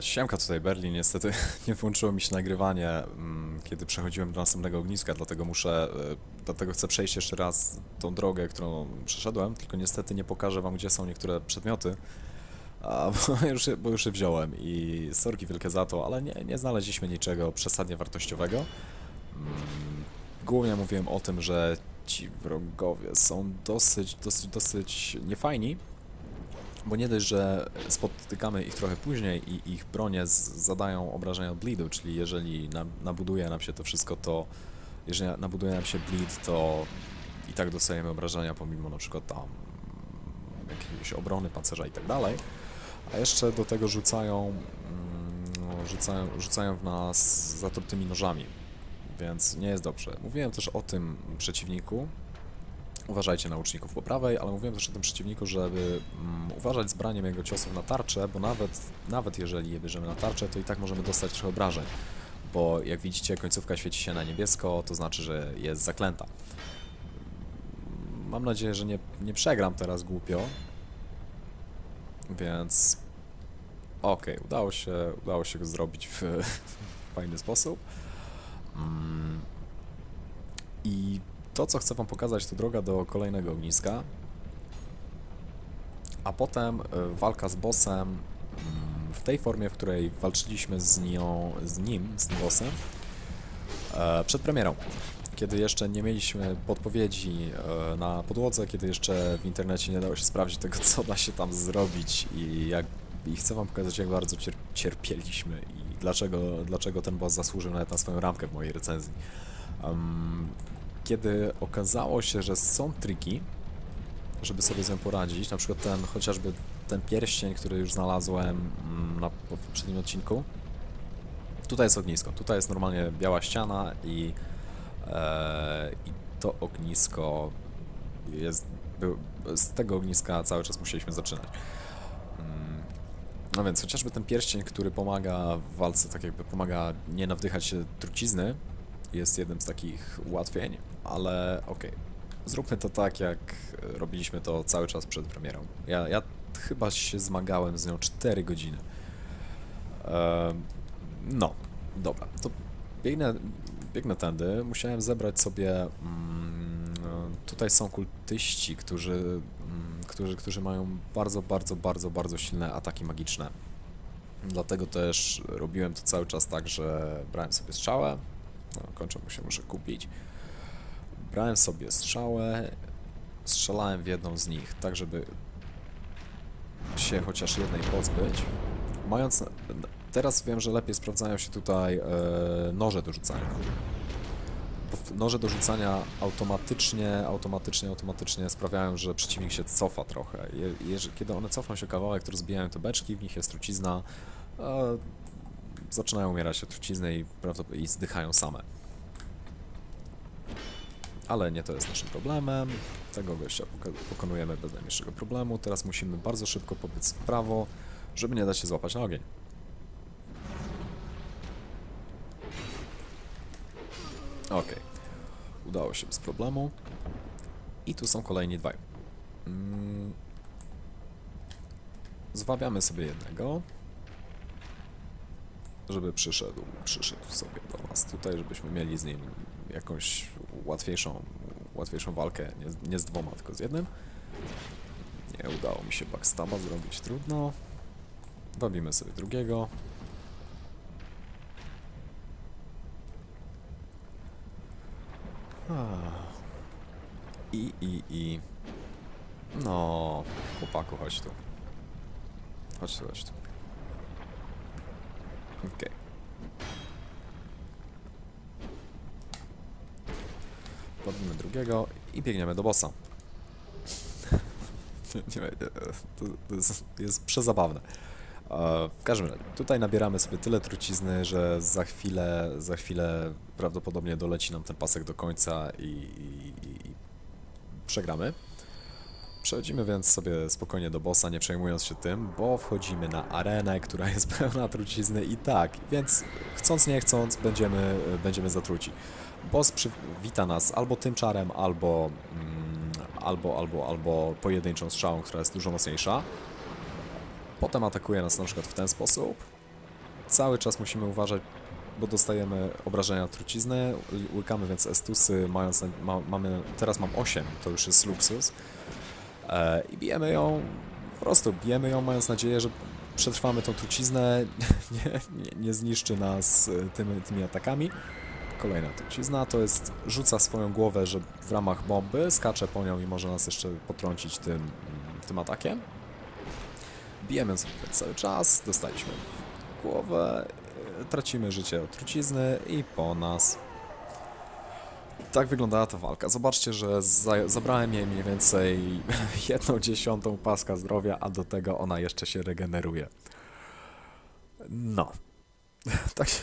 Siemka tutaj Berlin, niestety nie włączyło mi się nagrywanie, mm, kiedy przechodziłem do następnego ogniska, dlatego muszę, e, dlatego chcę przejść jeszcze raz tą drogę, którą przeszedłem, tylko niestety nie pokażę wam, gdzie są niektóre przedmioty, bo, już, bo już je wziąłem. I sorki wielkie za to, ale nie, nie znaleźliśmy niczego przesadnie wartościowego. Mm, Głównie mówiłem o tym, że ci wrogowie są dosyć, dosyć, dosyć niefajni, bo nie dość, że spotykamy ich trochę później i ich bronie zadają obrażenia od bleedu, czyli jeżeli nam, nabuduje nam się to wszystko, to jeżeli nabuduje nam się bleed, to i tak dostajemy obrażenia pomimo na przykład tam jakiejś obrony, pancerza i tak dalej. A jeszcze do tego rzucają, mm, rzucają, rzucają w nas zatrutymi nożami, więc nie jest dobrze. Mówiłem też o tym przeciwniku, uważajcie na łuczników po prawej, ale mówiłem też o tym przeciwniku, żeby mm, uważać z braniem jego ciosów na tarczę, bo nawet, nawet jeżeli je bierzemy na tarczę, to i tak możemy dostać trochę obrażeń, bo jak widzicie końcówka świeci się na niebiesko, to znaczy, że jest zaklęta. Mam nadzieję, że nie, nie przegram teraz głupio, więc okej, udało się, udało się go zrobić w, w fajny sposób. Mm. To, co chcę Wam pokazać, to droga do kolejnego ogniska. A potem e, walka z bossem mm, w tej formie, w której walczyliśmy z, nią, z nim, z bossem, e, przed premierą. Kiedy jeszcze nie mieliśmy podpowiedzi e, na podłodze, kiedy jeszcze w internecie nie dało się sprawdzić tego, co da się tam zrobić i jak i chcę wam pokazać, jak bardzo cier cierpieliśmy i dlaczego, dlaczego ten boss zasłużył nawet na swoją ramkę w mojej recenzji. Em, kiedy okazało się, że są triki, żeby sobie z nią poradzić, na przykład ten, chociażby ten pierścień, który już znalazłem mm, na po- poprzednim odcinku. Tutaj jest ognisko, tutaj jest normalnie biała ściana i, e, i to ognisko jest, był, z tego ogniska cały czas musieliśmy zaczynać. Mm, No więc chociażby ten pierścień, który pomaga w walce, tak jakby pomaga nie nawdychać się trucizny, jest jednym z takich ułatwień, ale okej. Zróbmy to tak, jak robiliśmy to cały czas przed premierą. Ja, ja chyba się zmagałem z nią 4 godziny. Ehm, no, dobra, to biegnę, biegnę tędy. Musiałem zebrać sobie. Mm, tutaj są kultyści, którzy, mm, którzy, którzy mają bardzo, bardzo, bardzo, bardzo silne ataki magiczne. Dlatego też robiłem to cały czas tak, że brałem sobie strzałę. No, kończę mu się muszę kupić. Brałem sobie strzałę, strzelałem w jedną z nich, tak żeby się chociaż jednej pozbyć. Mając. Teraz wiem, że lepiej sprawdzają się tutaj e, noże do rzucania. Noże do rzucania automatycznie, automatycznie, automatycznie sprawiają, że przeciwnik się cofa trochę. Je, jeżeli, kiedy one cofną się kawałek, to rozbijają te beczki, w nich jest trucizna, e, zaczynają umierać od trucizny i, i zdychają same. Ale nie to jest naszym problemem. Tego gościa pokonujemy bez najmniejszego problemu. Teraz musimy bardzo szybko pobiec w prawo, żeby nie dać się złapać na ogień. Okej. Udało się bez problemu. I tu są kolejni dwaj. Mm. Zwabiamy sobie jednego. Żeby przyszedł, przyszedł sobie do nas tutaj, żebyśmy mieli z nim jakąś łatwiejszą, łatwiejszą walkę. Nie, nie z dwoma, tylko z jednym. Nie udało mi się backstaba zrobić, trudno. Wabimy sobie drugiego. I, i, i. No, chłopaku, chodź tu. Chodź tu, chodź tu. Okej. Pobijmy drugiego i biegniemy do bossa. nie, to, to jest, jest przezabawne. E, W każdym razie, tutaj nabieramy sobie tyle trucizny, że za chwilę, za chwilę prawdopodobnie doleci nam ten pasek do końca i, i, i przegramy. Przechodzimy więc sobie spokojnie do bossa, nie przejmując się tym, bo wchodzimy na arenę, która jest pełna trucizny i tak, więc chcąc nie chcąc będziemy, będziemy zatruci. Boss przywita nas albo tym czarem, albo, mm, albo, albo, albo pojedynczą strzałą, która jest dużo mocniejsza. Potem atakuje nas na przykład w ten sposób cały czas musimy uważać, bo dostajemy obrażenia trucizny, łykamy więc estusy, mając, ma, mamy, teraz mam 8, to już jest luksus. E, I bijemy ją, po prostu bijemy ją, mając nadzieję, że przetrwamy tą truciznę, nie, nie, nie zniszczy nas e, tymi, tymi atakami. Kolejna trucizna to jest, rzuca swoją głowę, że w ramach bomby, skacze po nią i może nas jeszcze potrącić tym, tym atakiem. Bijemy sobie cały czas, dostaliśmy głowę, e, tracimy życie od trucizny i po nas. Tak wyglądała ta walka. Zobaczcie, że za, zabrałem jej mniej więcej jedną dziesiątą paska zdrowia, a do tego ona jeszcze się regeneruje. No. tak się,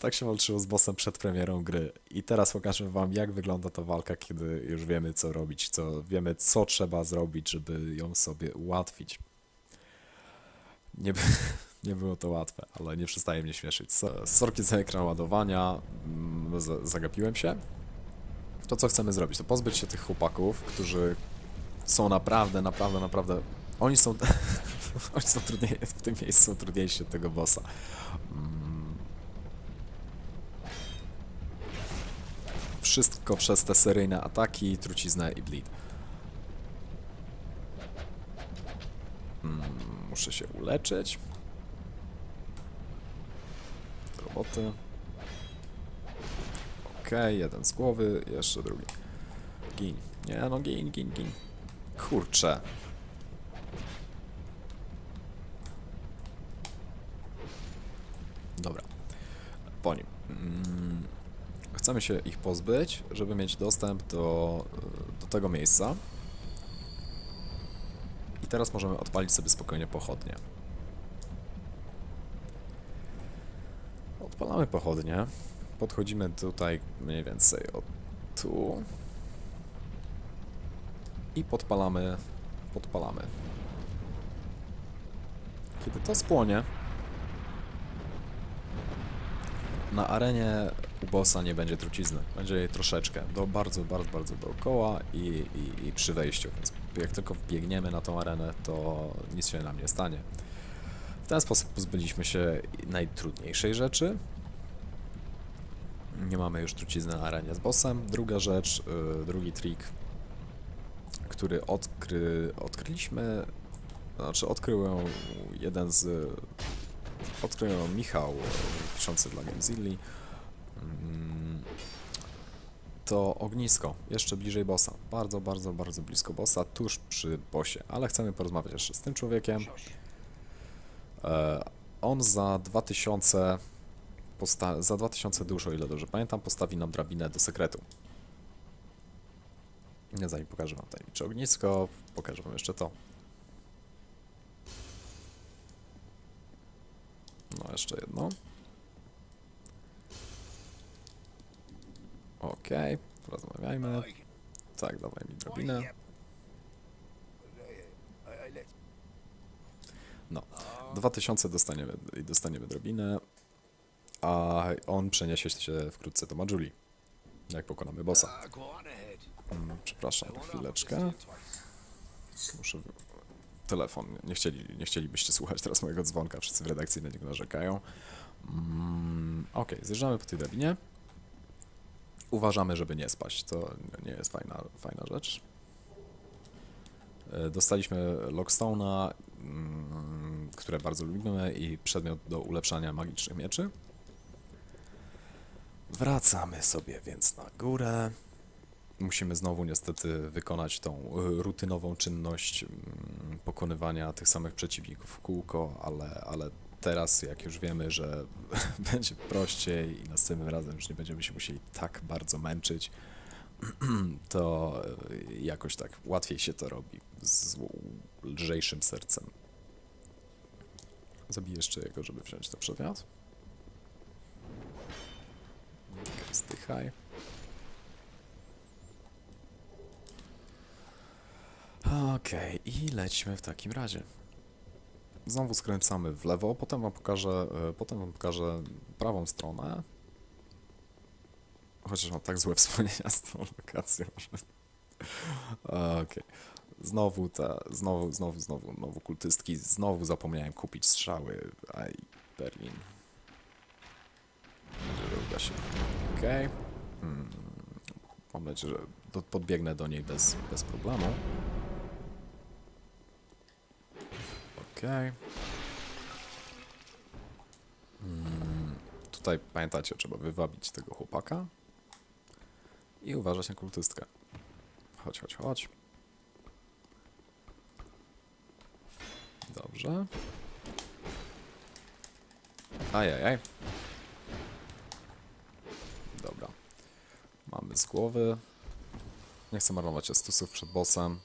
tak się walczyło z bossem przed premierą gry. I teraz pokażę wam, jak wygląda ta walka, kiedy już wiemy, co robić, co, wiemy, co trzeba zrobić, żeby ją sobie ułatwić. Nie, nie było to łatwe, ale nie przestaje mnie śmieszyć. So- Sorki za ekran ładowania, mm, za- zagapiłem się. To, co chcemy zrobić, to pozbyć się tych chłopaków, którzy są naprawdę, naprawdę, naprawdę... Oni są... Oni są trudniej... W tym miejscu są trudniejsi od tego bossa. Mm. Wszystko przez te seryjne ataki, truciznę i bleed. Mm, Muszę się uleczyć. Roboty. Okej, jeden z głowy, jeszcze drugi. Gin. Nie no, gin, gin, gin. Kurczę. Dobra. Po nim. Mm, Chcemy się ich pozbyć, żeby mieć dostęp do, do tego miejsca. I teraz możemy odpalić sobie spokojnie pochodnie. Odpalamy pochodnie. Podchodzimy tutaj mniej więcej od tu. I podpalamy, podpalamy. Kiedy to spłonie, na arenie u bossa nie będzie trucizny. Będzie jej troszeczkę. Do bardzo, bardzo, bardzo dookoła i, i, i przy wejściu. Więc jak tylko wbiegniemy na tą arenę, to nic się nam nie stanie. W ten sposób pozbyliśmy się najtrudniejszej rzeczy. Nie mamy już trucizny na arenie z bossem. Druga rzecz, yy, drugi trik, który odkry, odkryliśmy, znaczy odkrył ją jeden z... Odkrył ją Michał, yy, piszący dla Gamezilli. Mm, To ognisko, jeszcze bliżej bossa. Bardzo, bardzo, bardzo blisko bossa, tuż przy bossie. Ale chcemy porozmawiać jeszcze z tym człowiekiem. E, on za 2000 posta- za 2000 dusz, o ile dobrze pamiętam, postawi nam drabinę do sekretu. Nie zanim pokażę wam tajemnicze ognisko, pokażę wam jeszcze to. No, jeszcze jedno. Okej, porozmawiajmy. Tak, dawaj mi drabinę. No, 2000 dostaniemy, dostaniemy drabinę, a on przeniesie się wkrótce do Majuli, jak pokonamy bossa. Mm, Przepraszam, chwileczkę. Muszę... Telefon. Nie, chcieli, nie chcielibyście słuchać teraz mojego dzwonka, wszyscy w redakcji na niego narzekają. Mm, Okej, zjeżdżamy po tej drabinie. Uważamy, żeby nie spaść. To nie jest fajna, fajna rzecz. E, Dostaliśmy Lockstone'a, mm, które bardzo lubimy i przedmiot do ulepszania magicznych mieczy. Wracamy sobie więc na górę. Musimy znowu niestety wykonać tą y, rutynową czynność mm, pokonywania tych samych przeciwników w kółko, ale, ale teraz jak już wiemy, że będzie prościej i następnym razem już nie będziemy się musieli tak bardzo męczyć, to y, jakoś tak łatwiej się to robi z lżejszym sercem. Zabiję jeszcze jego, żeby wziąć ten przedmiot. Zdychaj. Okej, i lećmy w takim razie. Znowu skręcamy w lewo, potem wam pokażę, e, potem wam pokażę prawą stronę. Chociaż mam tak złe wspomnienia z tą lokacją, że... Okej. Znowu te, znowu, znowu, znowu, znowu kultystki, znowu zapomniałem kupić strzały, aj, Berlin. Będzie, że uda się. Okej. Hmm. Mam nadzieję, że do, podbiegnę do niej bez, bez problemu. Okej. Mm, Tutaj pamiętacie, trzeba wywabić tego chłopaka i uważać na kultystkę. Chodź, chodź, chodź. Dobrze. Ajajaj. Dobra. Mamy z głowy. Nie chcę marnować estusów przed bossem.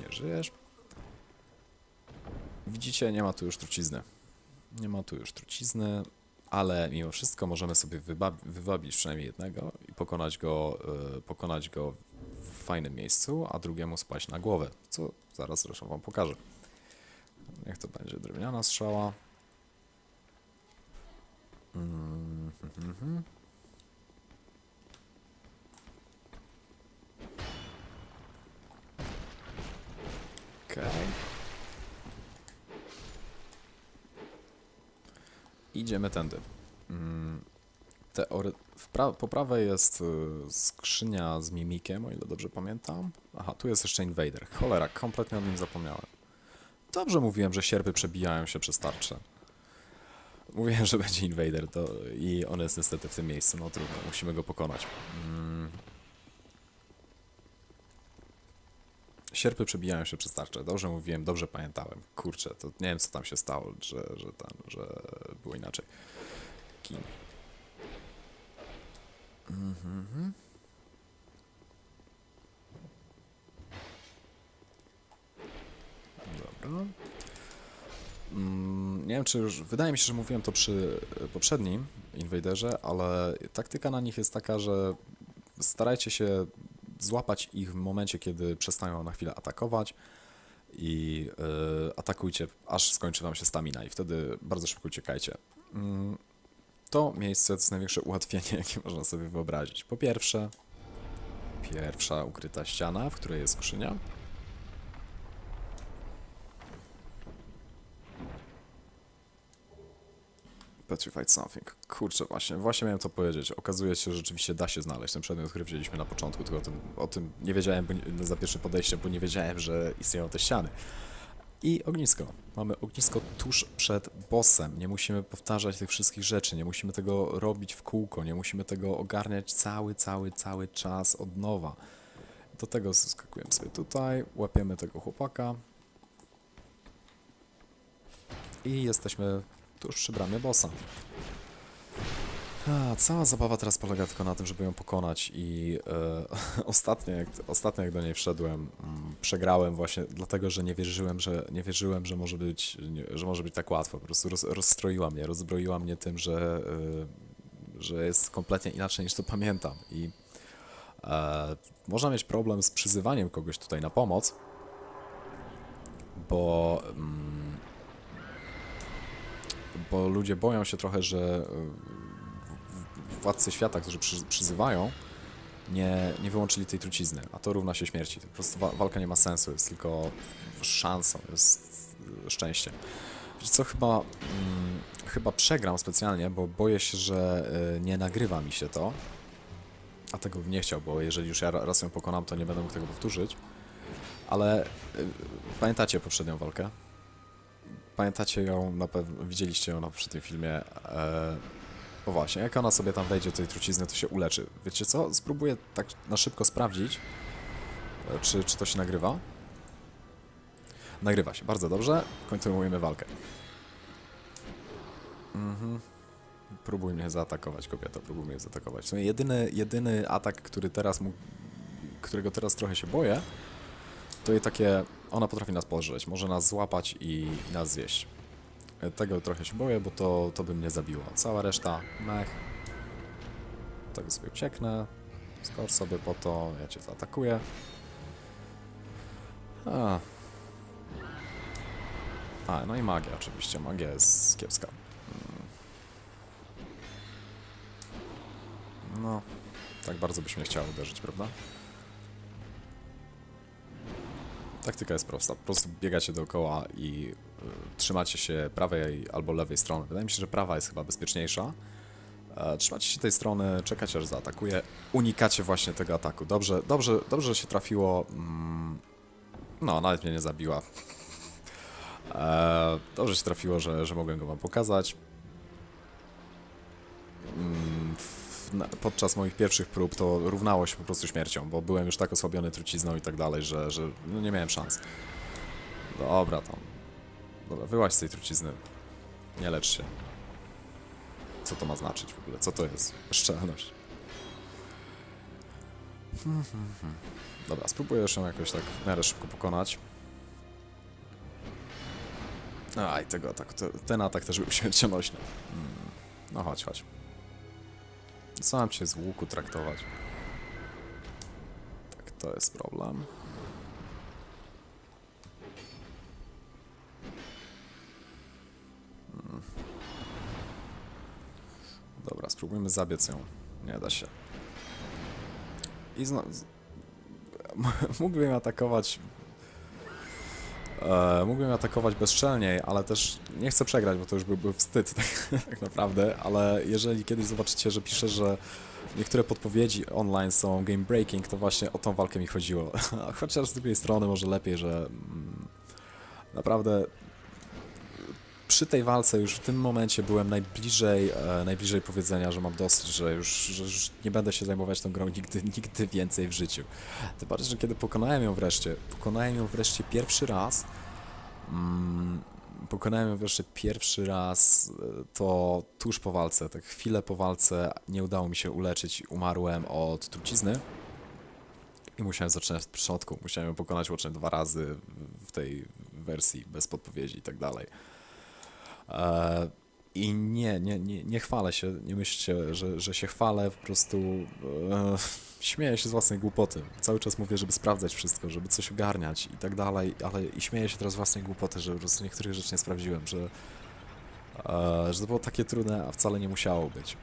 Nie żyjesz. Widzicie, nie ma tu już trucizny. Nie ma tu już trucizny, ale mimo wszystko możemy sobie wywabić przynajmniej jednego i pokonać go, y, pokonać go w fajnym miejscu, a drugiemu spaść na głowę, co zaraz zresztą wam pokażę. Niech to będzie drewniana strzała. Okej. Idziemy tędy. Mm, Teory... w pra... Po prawej jest y, skrzynia z mimikiem, o ile dobrze pamiętam. Aha, tu jest jeszcze invader. Cholera, kompletnie o nim zapomniałem. Dobrze mówiłem, że sierpy przebijają się przez tarczę. Mówiłem, że będzie invader to... i on jest niestety w tym miejscu. No trudno, musimy go pokonać. Mm. Sierpy przebijają się przez tarczę. Dobrze mówiłem, dobrze pamiętałem. Kurczę, to nie wiem co tam się stało, że, że, tam, że było inaczej. Kim? Mhm. Dobra. Mm, nie wiem, czy już. Wydaje mi się, że mówiłem to przy e, poprzednim Invaderze, ale taktyka na nich jest taka, że starajcie się złapać ich w momencie, kiedy przestają na chwilę atakować i e, atakujcie, aż skończy wam się stamina i wtedy bardzo szybko uciekajcie. To miejsce to jest największe ułatwienie, jakie można sobie wyobrazić. Po pierwsze, pierwsza ukryta ściana, w której jest skrzynia. Petrified Something. Kurczę, właśnie, właśnie miałem to powiedzieć. Okazuje się, że rzeczywiście da się znaleźć ten przedmiot, który wzięliśmy na początku, tylko o tym, o tym nie wiedziałem bo za pierwsze podejście, bo nie wiedziałem, że istnieją te ściany. I ognisko. Mamy ognisko tuż przed bossem. Nie musimy powtarzać tych wszystkich rzeczy, nie musimy tego robić w kółko, nie musimy tego ogarniać cały, cały, cały czas od nowa. Do tego skakujemy sobie tutaj, łapiemy tego chłopaka i jesteśmy tuż przy bramie bossa. Cała zabawa teraz polega tylko na tym, żeby ją pokonać i e, ostatnio, jak, ostatnio jak do niej wszedłem, mm, przegrałem właśnie dlatego, że nie wierzyłem, że nie wierzyłem, że może być, nie, że może być tak łatwo. Po prostu roz, rozstroiła mnie, rozbroiła mnie tym, że, e, że jest kompletnie inaczej niż to pamiętam i e, można mieć problem z przyzywaniem kogoś tutaj na pomoc, bo mm, bo ludzie boją się trochę, że władcy świata, którzy przy, przyzywają, nie, nie wyłączyli tej trucizny, a to równa się śmierci. Po prostu wa walka nie ma sensu, jest tylko szansą, jest y, szczęście. Wiecie co, chyba, mm, chyba przegram specjalnie, bo boję się, że y, nie nagrywa mi się to, a tego bym nie chciał, bo jeżeli już ja ra- raz ją pokonam, to nie będę mógł tego powtórzyć. Ale y, pamiętacie poprzednią walkę? Pamiętacie ją, na pewno widzieliście ją na poprzednim filmie. E, o właśnie, jak ona sobie tam wejdzie do tej trucizny, to się uleczy. Wiecie co? Spróbuję tak na szybko sprawdzić, e, czy, czy to się nagrywa. Nagrywa się, bardzo dobrze. Kontynuujemy walkę. Mhm. Próbuj mnie zaatakować, kobieta, próbuj mnie zaatakować. W sumie jedyny, jedyny atak, który teraz którego teraz trochę się boję, to jest takie, ona potrafi nas pożreć, może nas złapać i, i nas zjeść. Tego trochę się boję, bo to, to by mnie zabiło. Cała reszta, mech. Tego sobie ucieknę. Skocz sobie po to, ja cię zaatakuję. A. A, no i magia oczywiście, magia jest kiepska. Mm. No, tak bardzo byś mnie chciał uderzyć, prawda? taktyka jest prosta. Po prostu biegacie dookoła i trzymacie się prawej albo lewej strony. Wydaje mi się, że prawa jest chyba bezpieczniejsza. E, trzymacie się tej strony, czekacie aż zaatakuje, unikacie właśnie tego ataku. Dobrze, dobrze, dobrze że się trafiło. Mm, no, nawet mnie nie zabiła. E, dobrze się trafiło, że, że mogłem go wam pokazać. Mm, podczas moich pierwszych prób to równało się po prostu śmiercią, bo byłem już tak osłabiony trucizną i tak dalej, że, że no nie miałem szans. Dobra, tam. Dobra, wyłaź z tej trucizny. Nie lecz się. Co to ma znaczyć w ogóle? Co to jest? Szczelność. Dobra, spróbuję się jakoś tak w miarę szybko pokonać. Aj, tego ataku. te- Ten atak też był śmiercionośny. Hmm. No chodź, chodź. Mam cię z łuku traktować? Tak, to jest problem. Dobra, spróbujmy zabiec ją. Nie da się. I znowu... Mógłbym atakować... E, mógłbym atakować bezczelniej, ale też nie chcę przegrać, bo to już byłby wstyd tak, tak naprawdę, ale jeżeli kiedyś zobaczycie, że piszę, że niektóre podpowiedzi online są game breaking, to właśnie o tą walkę mi chodziło. Chociaż z drugiej strony może lepiej, że mm, naprawdę przy tej walce już w tym momencie byłem najbliżej, e, najbliżej powiedzenia, że mam dosyć, że już, że już nie będę się zajmować tą grą nigdy, nigdy więcej w życiu. Tym bardziej, że kiedy pokonałem ją wreszcie, pokonałem ją wreszcie pierwszy raz, mm, pokonałem ją wreszcie pierwszy raz, e, to tuż po walce, tak chwilę po walce nie udało mi się uleczyć, umarłem od trucizny. I musiałem zaczynać od początku. Musiałem ją pokonać łącznie dwa razy w tej wersji, bez podpowiedzi i tak dalej. I nie, nie, nie, nie chwalę się, nie myślcie, że, że się chwalę, po prostu e, śmieję się z własnej głupoty. Cały czas mówię, żeby sprawdzać wszystko, żeby coś ogarniać i tak dalej, ale i śmieję się teraz z własnej głupoty, że po prostu niektórych rzeczy nie sprawdziłem, że, e, że to było takie trudne, a wcale nie musiało być.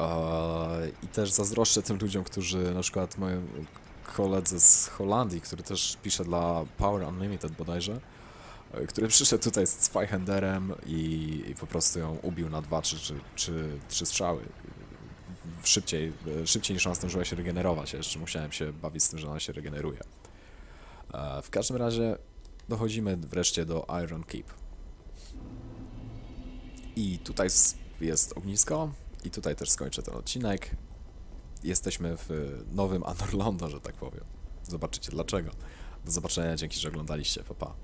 E, I też zazdroszczę tym ludziom, którzy na przykład moim koledze z Holandii, który też pisze dla Power Unlimited bodajże, który przyszedł tutaj z Zweihenderem i, i po prostu ją ubił na dwa czy, czy, czy trzy strzały. Szybciej, szybciej niż ona zdążyła się regenerować. Jeszcze musiałem się bawić z tym, że ona się regeneruje. E, W każdym razie dochodzimy wreszcie do Iron Keep. I tutaj jest ognisko i tutaj też skończę ten odcinek. Jesteśmy w nowym Anor Londo, że tak powiem. Zobaczycie dlaczego. Do zobaczenia, dzięki, że oglądaliście. Pa, pa.